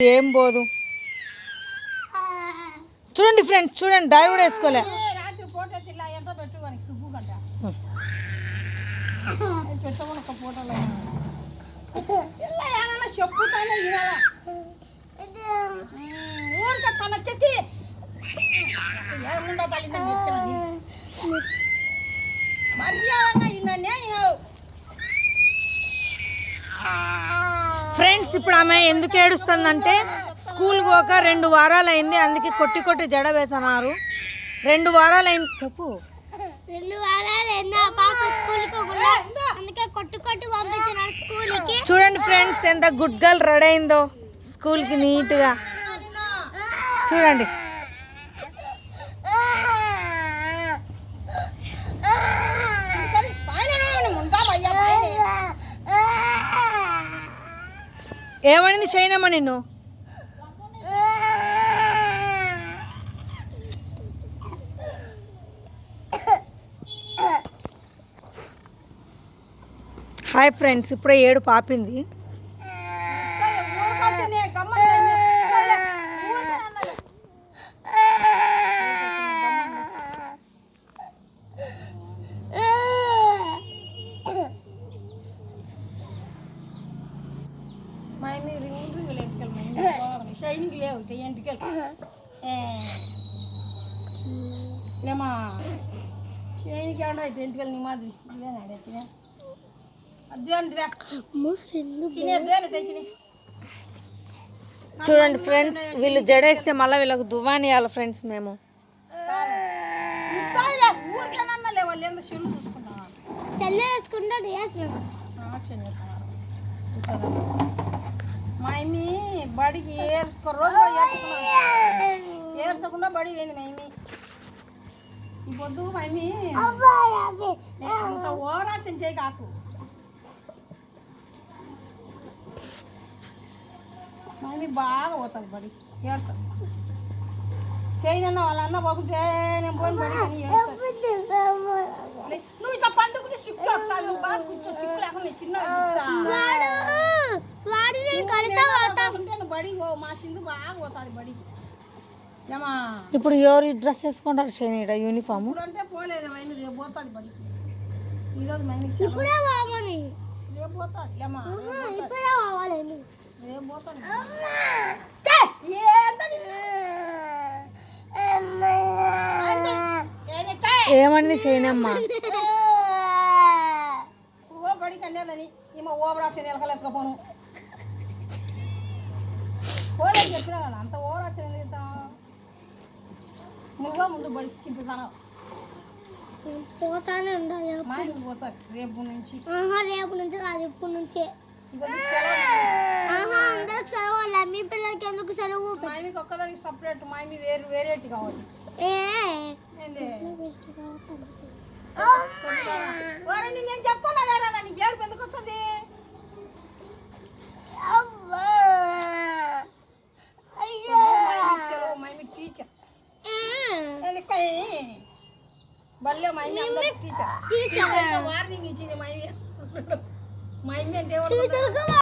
ఏం పోదు. చూడండి ఫ్రెండ్స్ చూడండి డై కూడా వేసుకోలే. చెప్పుతానే ఇవాళ ఊరికే తన చెత్తి ఏముండో ఫ్రెండ్స్ ఇప్పుడు ఆమె ఎందుకు ఏడుస్తుందంటే స్కూల్ పోక రెండు వారాలు అయింది అందుకే కొట్టి కొట్టి జడ వేసన్నారు. రెండు వారాలు అయింది చెప్పు. రెండు వారాలు ఎన్నో పాప స్కూల్కి కూడా అందుకే కొట్టు కొట్టు పంపించిన స్కూల్కి. చూడండి ఫ్రెండ్స్ ఎంత గుడ్ గర్ల్ రెడీ అయిందో స్కూల్కి నీట్గా. చూడండి. ఏమనింది చేయనమ్మా నిన్ను? హాయ్ ఫ్రెండ్స్ ఇప్పుడే ఏడు పాపింది. షైనింగ్ లేవు ఎంటికలు. ఏమా షైనింగ్ ఏమన్నా ఇటు ఎంటికలు నీ మాదిరి. ఇదేనా అడిగిన అదేంటిదా చిన్న తెచ్చిని చూడండి ఫ్రెండ్స్ వీళ్ళు జడేస్తే మళ్ళీ వీళ్ళకి దువ్వాని ఇవ్వాలి ఫ్రెండ్స్ మేము. ఊరికేనన్నా బడికి ఏ ఒక్క రోజు ఏడ్చుకున్నాను. ఏడ్చకుండా బడి పోయింది మా యమ్మి ఈ పొద్దు మా యమ్మి నే అంత ఓవరాక్షన్ చేయి కాకు మా యమ్మి బాగా పోతుంది బడి ఏడ్చ చేయనన్న వాళ్ళ అన్న పోకుంటే నేను పోయిన బడి అని ఏడుస్తుంది లే, నువ్వు ఇట్లా పండుకుని సిక్కు వచ్చాది నువ్వు బాగా కూర్చో చిక్కు లేకుండా నీ చిన్న బడికి పో మా సింధు బాగా పోతాది బడికి. ఏమా? ఇప్పుడు ఎవరు డ్రెస్ వేసుకుంటారు షైనీడ యూనిఫామ్ ఇప్పుడంటే పోలేదు మైని రేపు పోతుంది బడికి. ఈరోజు మైని ఇప్పుడే పోమని రేపు పోతుంది. ఏమా? ఇప్పుడే పోవాలి రేపు? ఛే! ఏమని చేయనమ్మా ఓ బడికి అనేదని ఈమె ఓవరాక్షన్ ఎలకలెత్తుకపోను పోలేదు చెప్పినా కదా అంత ఓవరాక్షన్ ఎందుకు చేస్తావు? నువ్వే ముందు బడికి చింపుతాను పోతానే ఉండాలి మా ఇంటికి పోతారు రేపు నుంచి. ఆహా రేపు నుంచి కాదు ఇప్పుడు నుంచే. ఆహా అందరికి సెలవు మీ పిల్లలకి ఎందుకు సెలవు? మా ఒక్కదానికి సపరేట్ మా వేరు వేరేటి కావాలి. ఏ? ఏంది? వారండి నేను చెప్తున్నా కదా నీకు ఏడుపు ఎందుకు వస్తుంది సెలవు మా ఆయన టీచర్ ఎందుకు బల్లే మా టీచర్. టీచర్. వార్నింగ్ ఇచ్చింది మా ఆయన మా ఆయన అంటే